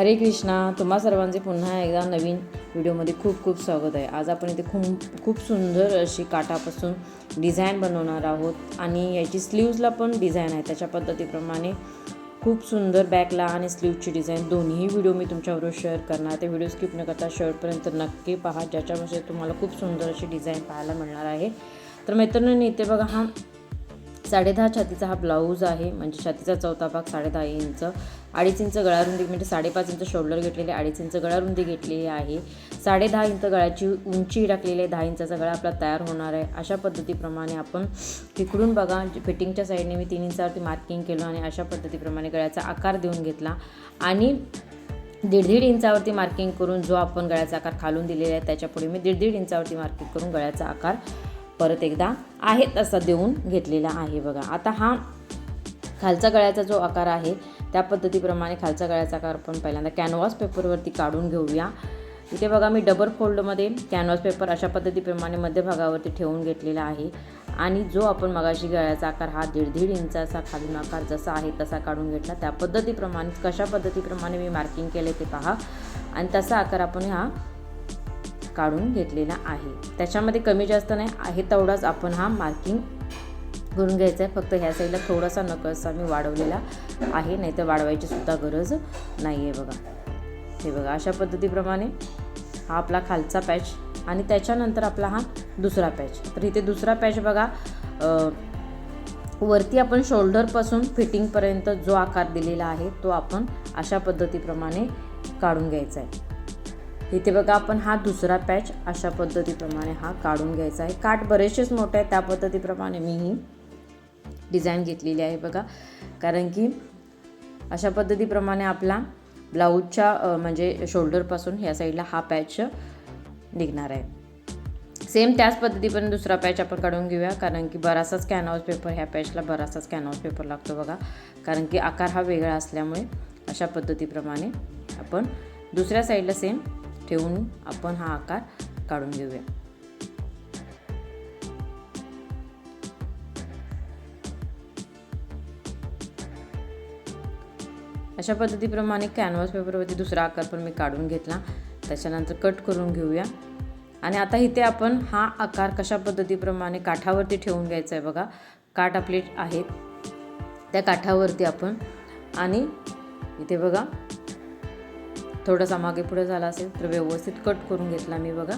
हरे कृष्णा तुम्हा सर्वांचे पुन्हा एकदा नवीन व्हिडिओमध्ये खूप खूप स्वागत आहे. आज आपण इथे खूप खूप सुंदर अशी काठापासून डिझाईन बनवणार आहोत आणि याची स्लीव्जला पण डिझाईन आहे. त्याच्या पद्धतीप्रमाणे खूप सुंदर बॅकला आणि स्लीवची डिझाईन दोन्ही व्हिडिओ मी तुमच्याबरोबर शेअर करणार ते व्हिडिओ स्किप न करता शेवटपर्यंत नक्की पहा ज्याच्यामध्ये तुम्हाला खूप सुंदर अशी डिझाईन पाहायला मिळणार आहे. तर मैत्रिणींनी इथे बघा हा साडेदहा छातीचा हा ब्लाऊज आहे म्हणजे छातीचा चौथा भाग साडेदहा इंच. अडीच इंच गळारुंदी म्हणजे साडेपाच इंच शोल्डर घेतलेले अडीच इंच गळारुंदी घेतलेली आहे. साडेदहा इंच गळाची उंची टाकलेली आहे दहा इंचाचा गळा आपला तयार होणार आहे. अशा पद्धतीप्रमाणे आपण तिकडून बघा फिटिंगच्या साईडने मी तीन इंचावरती मार्किंग केलं आणि अशा पद्धतीप्रमाणे गळ्याचा आकार देऊन घेतला. आणि दीड दीड इंचावरती मार्किंग करून जो आपण गळ्याचा आकार खालून दिलेला आहे त्याच्यापुढे मी दीड दीड इंचावरती मार्किंग करून गळ्याचा आकार परत एकदा आहे तसा देऊन घेतलेला आहे बघा. आता हा खालचा गळ्याचा जो आकार आहे त्या पद्धतीप्रमाणे खालचा गळ्याचा आकार आपण पहिल्यांदा कॅनव्हास पेपरवरती काढून घेऊया. इथे बघा मी डबल फोल्डमध्ये कॅनव्हास पेपर अशा पद्धतीप्रमाणे मध्यभागावरती ठेवून घेतलेला आहे. आणि जो आपण मगाशी गळ्याचा आकार हा दीड दीड इंचाचा खालून आकार जसा आहे तसा काढून घेतला. त्या पद्धतीप्रमाणे कशा पद्धतीप्रमाणे मी मार्किंग केले ते पहा. आणि तसा आकार आपण हा काढून घेतलेला आहे. त्याच्यामध्ये कमी जास्त नाही आहे तेवढाच आपण हा मार्किंग करून घ्यायचा आहे फक्त ह्या साईडला थोडासा नकळसा मी वाढवलेला आहे नाही तर वाढवायची सुद्धा गरज नाही आहे बघा. हे बघा अशा पद्धतीप्रमाणे हा आपला खालचा पॅच आणि त्याच्यानंतर आपला हा दुसरा पॅच तर इथे दुसरा पॅच बघा वरती आपण शोल्डरपासून फिटिंगपर्यंत जो आकार दिलेला आहे तो आपण अशा पद्धतीप्रमाणे काढून घ्यायचा आहे इथे बघा आपण हा दुसरा पॅच अशा पद्धतीप्रमाणे हा काढून घ्यायचा आहे. काठ बरेचसेच मोठे आहे त्या पद्धतीप्रमाणे मी ही डिझाईन घेतलेली आहे बघा. कारण की अशा पद्धतीप्रमाणे आपला ब्लाऊजच्या म्हणजे शोल्डरपासून ह्या साईडला हा पॅच निघणार आहे. सेम त्याच पद्धतीपर्यंत दुसरा पॅच आपण काढून घेऊया. कारण की बराचसाच कॅनव्हास पेपर ह्या पॅचला बराचसाच कॅनव्हास पेपर लागतो बघा. कारण की आकार हा वेगळा असल्यामुळे अशा पद्धतीप्रमाणे आपण दुसऱ्या साईडला सेम ठेवून आपण हा आकार काढून घेऊया. अशा पद्धतीप्रमाणे कॅनव्हास पेपरवरती दुसरा आकार पण मी काढून घेतला. त्याच्यानंतर कट करून घेऊया. आणि आता इथे आपण हा आकार कशा पद्धतीप्रमाणे काठावरती ठेवून घ्यायचा आहे बघा. काठ आपले आहेत. त्या काठावरती आपण आणि इथे बघा थोडासा मागे पुढे झाला असेल तर व्यवस्थित कट करून घेतला मी बघा.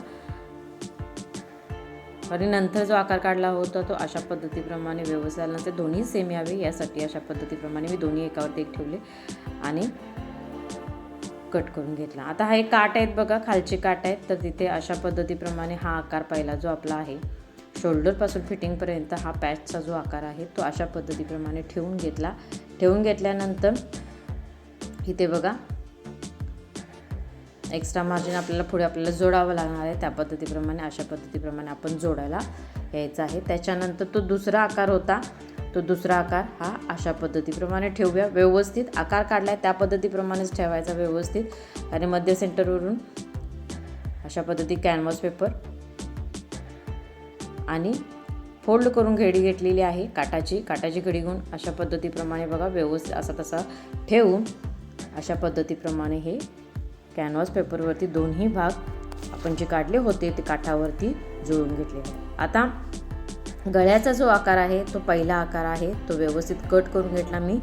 आणि नंतर जो आकार काढला होता तो अशा पद्धतीप्रमाणे व्यवस्थित झाल्यानंतर दोन्ही सेम यावे यासाठी अशा पद्धतीप्रमाणे मी दोन्ही एकावरती एक ठेवले आणि कट करून घेतला. आता हा एक काट आहेत बघा खालचे काट आहेत. तर तिथे अशा पद्धतीप्रमाणे हा आकार पहिला जो आपला आहे शोल्डरपासून फिटिंगपर्यंत हा पॅचचा जो आकार आहे तो अशा पद्धतीप्रमाणे ठेवून घेतला. ठेवून घेतल्यानंतर इथे बघा एक्स्ट्रा मार्जिन आपल्याला पुढे आपल्याला जोडावं लागणार आहे. त्या पद्धतीप्रमाणे अशा पद्धतीप्रमाणे आपण जोडायला यायचा आहे. त्याच्यानंतर तो दुसरा आकार होता. तो दुसरा आकार हा अशा पद्धतीप्रमाणे ठेवूया. व्यवस्थित आकार काढला आहे त्या पद्धतीप्रमाणेच ठेवायचा व्यवस्थित. आणि मध्य सेंटरवरून अशा पद्धती कॅनव्हास पेपर आणि फोल्ड करून घडी घेतलेली आहे काटाची काटाची घडी घेऊन अशा पद्धतीप्रमाणे बघा व्यवस्थित असा तसा ठेवून अशा पद्धतीप्रमाणे हे कॅनव्हास पेपरवरती दोन्ही भाग आपण जे काढले होते ते काठावरती जुळून घेतले. आता गळ्याचा जो आकार आहे तो पहिला आकार आहे तो व्यवस्थित कट करून घेतला मी.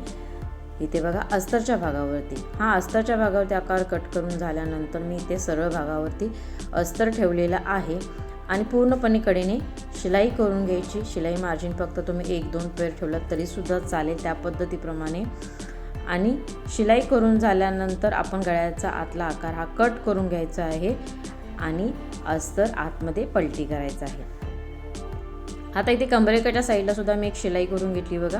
इथे बघा अस्तरच्या भागावरती. हा अस्तरच्या भागावरती आकार कट करून झाल्यानंतर मी इथे सरळ भागावरती अस्तर ठेवलेला आहे. आणि पूर्णपणे कडेने शिलाई करून घ्यायची. शिलाई मार्जिन फक्त तुम्ही एक दोन पेर ठेवलात तरीसुद्धा चालेल. त्या पद्धतीप्रमाणे आणि शिलाई करून झाल्यानंतर आपण गळ्याचा आतला आकार हा कट करून घ्यायचा आहे आणि अस्तर आतमध्ये पलटी करायचं आहे. आता इथे कंबरेकाच्या साईडला सुद्धा मी एक शिलाई करून घेतली बघा.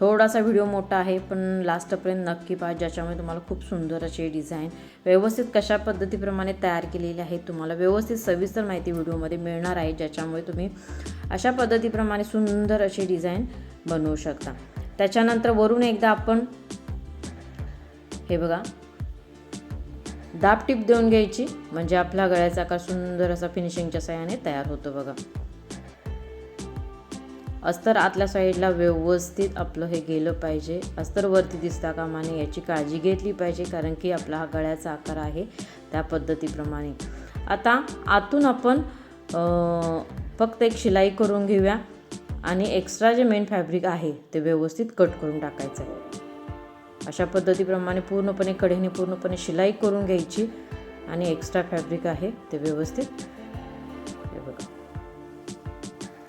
थोडासा व्हिडिओ मोठा आहे पण लास्टपर्यंत नक्की पहा ज्याच्यामुळे तुम्हाला खूप सुंदर अशी डिझाईन व्यवस्थित कशा पद्धतीप्रमाणे तयार केलेली आहे. तुम्हाला व्यवस्थित सविस्तर माहिती व्हिडिओमध्ये मिळणार आहे ज्याच्यामुळे तुम्ही अशा पद्धतीप्रमाणे सुंदर अशी डिझाईन बनवू शकता. त्याच्यानंतर वरून एकदा आपण हे बघा दाब टीप देऊन घ्यायची म्हणजे आपला गळ्याचा आकार सुंदर असा फिनिशिंगच्या सहाय्याने तयार होतो बघा. अस्तर आतल्या साईडला व्यवस्थित आपलं हे गेलं पाहिजे. अस्तर वरती दिसता कामा नये याची काळजी घेतली पाहिजे कारण की आपला हा गळ्याचा आकार आहे त्या पद्धतीप्रमाणे. आता आतून आपण फक्त एक शिलाई करून घेऊया आणि एक्स्ट्रा जे मेन फॅब्रिक आहे ते व्यवस्थित कट करून टाकायचं आहे. अशा पद्धतीप्रमाणे पूर्णपणे कडेने पूर्णपणे शिलाई करून घ्यायची आणि एक्स्ट्रा फॅब्रिक आहे ते व्यवस्थित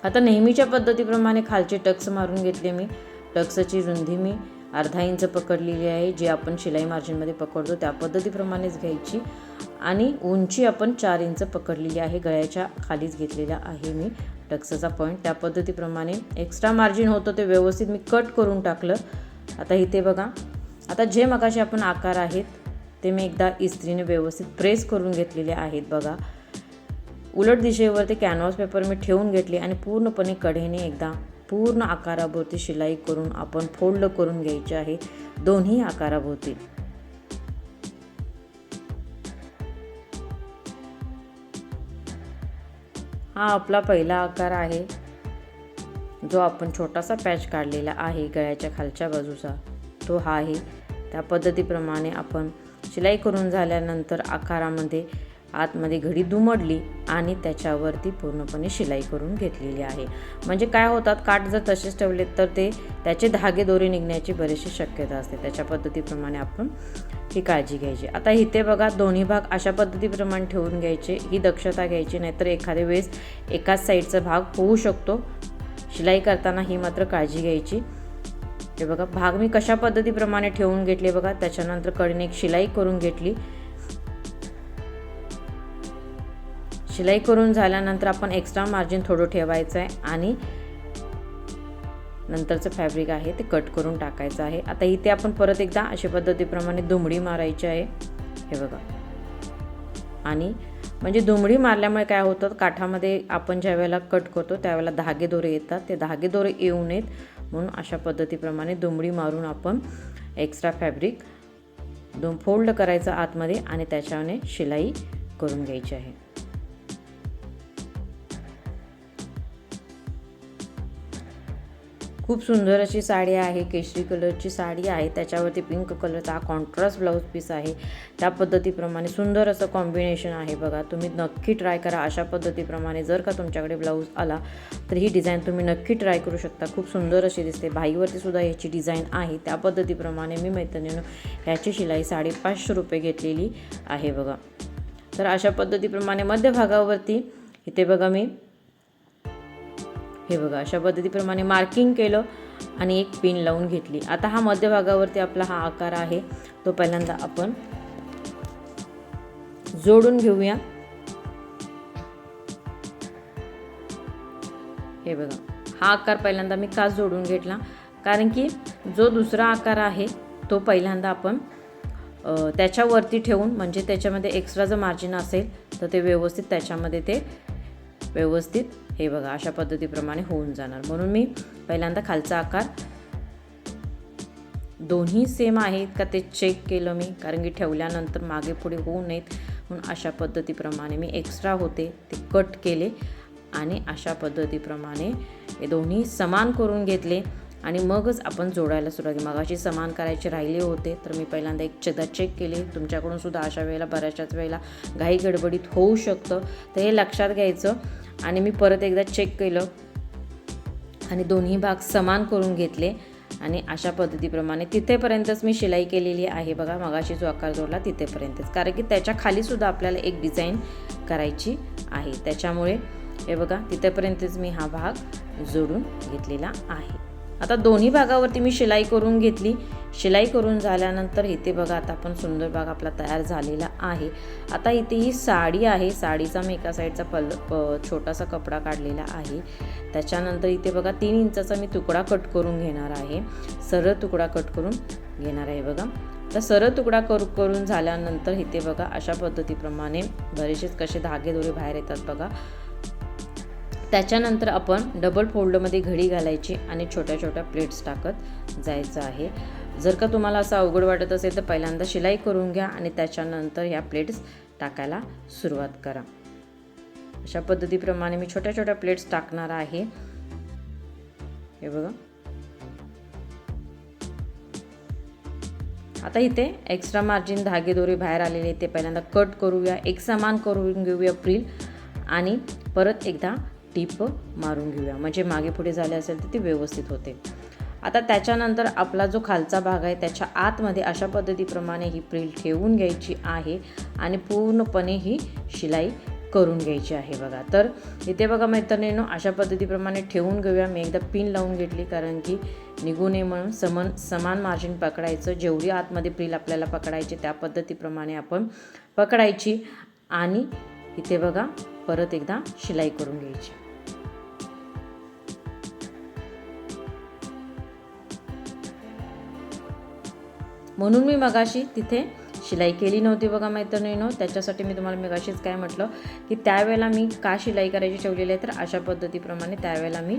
आता नेहमीच्या पद्धतीप्रमाणे खालचे टक्स मारून घेतले मी. टक्सची रुंदी मी अर्धा इंच पकडलेली आहे जी आपण शिलाई मार्जिनमध्ये पकडतो त्या पद्धतीप्रमाणेच घ्यायची. आणि उंची आपण चार इंच पकडलेली आहे गळ्याच्या खालीच घेतलेला आहे मी टक्सचा पॉईंट त्या पद्धतीप्रमाणे एक्स्ट्रा मार्जिन होतं ते व्यवस्थित मी कट करून टाकलं. आता इथे बघा. आता जे मगाशी आपण आकार आहेत ते मी एकदा इस्त्रीने व्यवस्थित प्रेस करून घेतलेले आहेत बघा. उलट दिशेवर ते कॅनव्हास पेपर मी ठेवून घेतले आणि पूर्णपणे कढेने एकदा पूर्ण आकाराभोवती शिलाई करून आपण फोल्ड करून घ्यायचे आहे. दोन्ही आकाराभोवती. हा आपला पहिला आकार आहे. जो आपण छोटासा पॅच काढलेला आहे गळ्याच्या खालच्या बाजूचा. तो हा आहे. त्या पद्धतीप्रमाणे आपण शिलाई करून झाल्यानंतर आकारामध्ये आतमध्ये घडी दुमडली आणि त्याच्यावरती पूर्णपणे शिलाई करून घेतलेली आहे. म्हणजे काय होतात? काठ जर तसेच ठेवले तर ते त्याचे धागे दोरे निघण्याची बरीचशी शक्यता असते. त्याच्या पद्धतीप्रमाणे आपण ही काळजी घ्यायची. आता इथे बघा दोन्ही भाग अशा पद्धतीप्रमाणे ठेवून घ्यायचे. ही दक्षता घ्यायची नाहीतर एखाद्या वेळेस एकाच साईडचा भाग होऊ शकतो. शिलाई करताना ही मात्र काळजी घ्यायची. हे बघा भाग मी कशा पद्धतीप्रमाणे ठेवून घेतले बघा त्याच्यानंतर कडीने एक शिलाई करून घेतली. शिलाई करून झाल्यानंतर आपण एक्स्ट्रा मार्जिन थोडं ठेवायचं आहे आणि नंतरचं फॅब्रिक आहे ते कट करून टाकायचं आहे. आता इथे आपण परत एकदा अशा पद्धतीप्रमाणे दुमडी मारायची आहे. हे बघा. आणि म्हणजे दुमडी मारल्यामुळे काय होतं काठामध्ये आपण ज्या वेळेला कट करतो त्यावेळेला धागे दोरे येतात. ते धागे दोरे येऊ नयेत म्हणून अशा पद्धतीप्रमाणे दुमडी मारून आपण एक्स्ट्रा फॅब्रिक दोन फोल्ड करायचं आतमध्ये आणि त्याच्याने शिलाई करून घ्यायची आहे. खूप सुंदर अशी साडी आहे केशरी कलरची साडी आहे त्याच्यावरती पिंक कलरचा हा कॉन्ट्रास्ट ब्लाऊज पीस आहे. त्या पद्धतीप्रमाणे सुंदर असं कॉम्बिनेशन आहे बघा. तुम्ही नक्की ट्राय करा अशा पद्धतीप्रमाणे जर का तुमच्याकडे ब्लाऊज आला तर ही डिझाईन तुम्ही नक्की ट्राय करू शकता. खूप सुंदर अशी दिसते. भाईवरती सुद्धा ह्याची डिझाईन आहे. त्या पद्धतीप्रमाणे मी मैत्रिणीनं ह्याची शिलाई साडेपाचशे रुपये घेतलेली आहे बघा. तर अशा पद्धतीप्रमाणे मध्यभागावरती इथे बघा मी हे बघा अशा पद्धतीप्रमाणे मार्किंग केलं आणि एक पिन लावून घेतली. आता हा मध्यभागावरती आपला हा आकार आहे. तो पहिल्यांदा आपण जोडून घेऊया. हे बघा हा आकार पहिल्यांदा मी का जोडून घेतला? कारण की जो दुसरा आकार आहे तो पहिल्यांदा आपण त्याच्यावरती ठेवून म्हणजे त्याच्यामध्ये एक्स्ट्रा जर मार्जिन असेल तर ते व्यवस्थित त्याच्यामध्ये ते व्यवस्थित. हे बघा अशा पद्धतीप्रमाणे होऊन जाणार. म्हणून मी पहिल्यांदा खालचा आकार दोन्ही सेम आहेत का ते चेक केलं मी. कारण की ठेवल्यानंतर मागे पुढे होऊ नयेत. म्हणून अशा पद्धतीप्रमाणे मी एक्स्ट्रा होते ते कट केले आणि अशा पद्धतीप्रमाणे हे दोन्ही समान करून घेतले. आणि मगच आपण जोडायला सुरुवात केली. मगाशी समान करायचे राहिले होते तर मी पहिल्यांदा एक चदा चेक केले. तुमच्याकडून सुद्धा अशा वेळेला बऱ्याचशाच वेळेला घाई गडबडीत होऊ शकतं. तर हे लक्षात घ्यायचं. आणि मी परत एकदा चेक केलं. आणि दोन्ही भाग समान करून घेतले. आणि अशा पद्धतीप्रमाणे तिथेपर्यंतच मी शिलाई केलेली आहे बघा. मगाशी जो आकार जोडला तिथेपर्यंतच. कारण की त्याच्या खालीसुद्धा आपल्याला एक डिझाईन करायची आहे. त्याच्यामुळे हे बघा तिथेपर्यंतच मी हा भाग जोडून घेतलेला आहे. आता दोन्ही भागावरती मी शिलाई करून घेतली. शिलाई करून झाल्यानंतर इथे बघा आता आपण सुंदर भाग आपला तयार झालेला आहे. आता इथे ही साडी आहे. साडीचा मी एका साईडचा पल छोटासा कपडा काढलेला आहे. त्याच्यानंतर इथे बघा तीन इंचाचा मी तुकडा कट करून घेणार आहे. सरळ तुकडा कट करून घेणार आहे बघा. तर सरळ तुकडा करू करून झाल्यानंतर इथे बघा अशा पद्धतीप्रमाणे बरेचसेच कसे धागे दोरे बाहेर येतात बघा. त्याच्यानंतर आपण डबल फोल्डमध्ये घडी घालायची आणि छोट्या छोट्या प्लेट्स टाकत जायचं आहे. जर का तुम्हाला असं अवघड वाटत असेल तर पहिल्यांदा शिलाई करून घ्या आणि त्याच्यानंतर ह्या प्लेट्स टाकायला सुरुवात करा. अशा पद्धतीप्रमाणे मी छोट्या छोट्या प्लेट्स टाकणार आहे. हे बघा. आता इथे एक्स्ट्रा मार्जिन धागेदोरे बाहेर आलेले ते पहिल्यांदा कट करूया. एक समान करून घेऊया प्रिल. आणि परत एकदा टीप मारून घेऊया. म्हणजे मागे पुढे झाले असेल तर ती व्यवस्थित होते. आता त्याच्यानंतर आपला जो खालचा भाग आहे त्याच्या आतमध्ये अशा पद्धतीप्रमाणे ही प्रिल ठेवून घ्यायची आहे आणि पूर्णपणे ही शिलाई करून घ्यायची आहे बघा. तर इथे बघा मैत्रिणींनो अशा पद्धतीप्रमाणे ठेवून घेऊया. मी एकदा पिन लावून घेतली कारण की निघू नये म्हणून समान समान मार्जिन पकडायचं. जेवढी आतमध्ये प्रिल आपल्याला पकडायची त्या पद्धतीप्रमाणे आपण पकडायची आणि इथे बघा परत एकदा शिलाई करून घ्यायची. म्हणून मी मगाशी तिथे शिलाई केली नव्हती बघा मैत्रिणीनो. त्याच्यासाठी मी तुम्हाला मगाशीच काय म्हटलं की त्यावेळेला मी का शिलाई करायची ठेवलेली आहे तर अशा पद्धतीप्रमाणे त्यावेळेला मी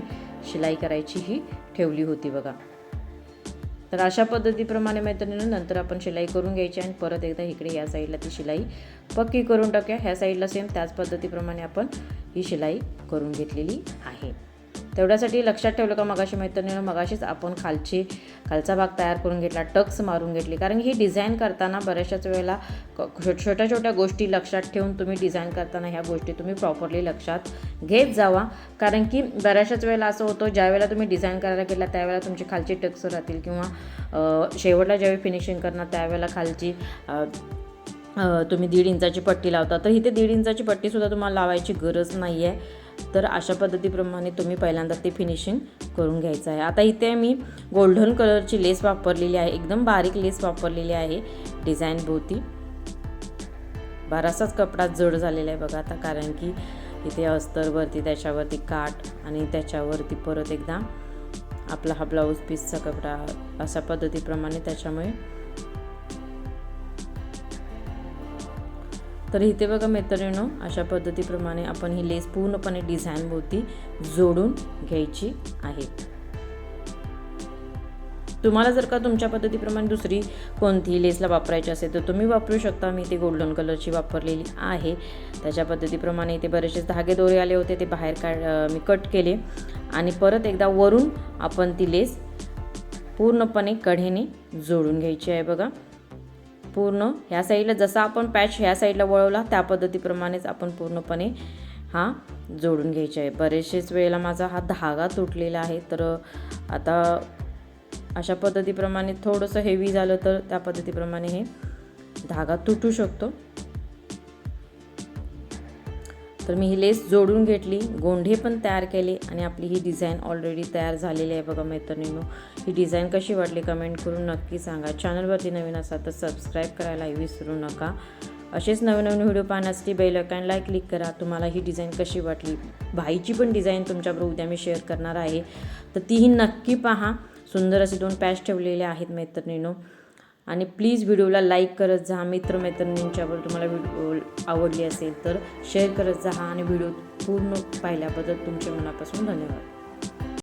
शिलाई करायची ही ठेवली होती बघा. तर अशा पद्धतीप्रमाणे मैत्रिणीनं नंतर आपण शिलाई करून घ्यायची आणि परत एकदा इकडे या साईडला ती शिलाई पक्की करून टाकूया. ह्या साईडला सेम त्याच पद्धतीप्रमाणे आपण ही शिलाई करून घेतलेली आहे. तेवढ्यासाठी लक्षात ठेवलं का मगाशी मैत्रिणीनं मगाशीच आपण खालची खालचा भाग तयार करून घेतला टक्स मारून घेतली. कारण ही डिझाईन करताना बऱ्याचशाच वेळेला छोट्या छोट्या गोष्टी लक्षात ठेवून तुम्ही डिझाईन करताना ह्या गोष्टी तुम्ही प्रॉपरली लक्षात घेत जावा. कारण की बऱ्याचशाच वेळेला असं होतं ज्यावेळेला तुम्ही डिझाईन करायला गेला त्यावेळेला तुमची खालची टक्स राहतील किंवा शेवटला ज्यावेळी फिनिशिंग करणार त्यावेळेला खालची तुम्ही दीड इंचाची पट्टी लावता. तर इथे दीड इंचाची पट्टीसुद्धा तुम्हाला लावायची गरज नाही आहे तर अशा पद्धतीप्रमाणे तुम्ही पहिल्यांदा ते फिनिशिंग करून घ्यायचं आहे. आता इथे मी गोल्डन कलरची लेस वापरलेली आहे. एकदम बारीक लेस वापरलेली आहे. डिझाईन भोवती. कपडा जड झालेला आहे बघा आता कारण की इथे अस्तरवरती त्याच्यावरती काठ आणि त्याच्यावरती परत एकदा आपला हा ब्लाऊज पीसचा कपडा अशा पद्धतीप्रमाणे त्याच्यामुळे तर इथे बघा मैत्रिणो अशा पद्धतीप्रमाणे आपण ही लेस पूर्णपणे डिझाईनभोवती जोडून घ्यायची आहे. तुम्हाला जर का तुमच्या पद्धतीप्रमाणे दुसरी कोणती लेसला वापरायची असेल तर तुम्ही वापरू शकता. मी ते गोल्डन कलरची वापरलेली आहे. त्याच्या पद्धतीप्रमाणे इथे बरेचसे धागे दोरे आले होते ते बाहेर काढ मी कट केले. आणि परत एकदा वरून आपण ती लेस पूर्णपणे कढेने जोडून घ्यायची आहे बघा. पूर्ण. ह्या साईडला जसा आपण पॅच ह्या साईडला वळवला त्या पद्धतीप्रमाणेच आपण पूर्णपणे हा जोडून घ्यायचा आहे. बरेचसेच वेळेला माझा हा धागा तुटलेला आहे तर आता अशा पद्धतीप्रमाणे थोडंसं हेवी झालं तर त्या पद्धतीप्रमाणे हे धागा तुटू शकतो. तर मी ही लेस जोडून घेतली गोंढे पण तयार केले आणि आपली ही डिझाईन ऑलरेडी तयार झालेली आहे बघा मैत्रिणींनो. ही डिझाईन कशी वाटली कमेंट करून नक्की सांगा. चॅनलवरती नवीन असा तर सबस्क्राईब करायला विसरू नका. असेच नवीन नवीन व्हिडिओ पाहण्यासाठी बेल आयकॉनला क्लिक करा. तुम्हाला ही डिझाईन कशी वाटली? भाईची पण डिझाईन तुमच्याबरोबर उद्या मी शेअर करणार आहे. तर तीही नक्की पहा. सुंदर असे दोन पॅच ठेवलेले आहेत मैत्रिणीनो. आणि प्लीज व्हिडिओला लाईक करत जा मित्रमैत्रिणींच्यावर तुम्हाला व्हिडिओ आवडली असेल तर शेअर करत जा आणि व्हिडिओ पूर्ण पाहिल्याबद्दल तुमच्या मनापासून धन्यवाद.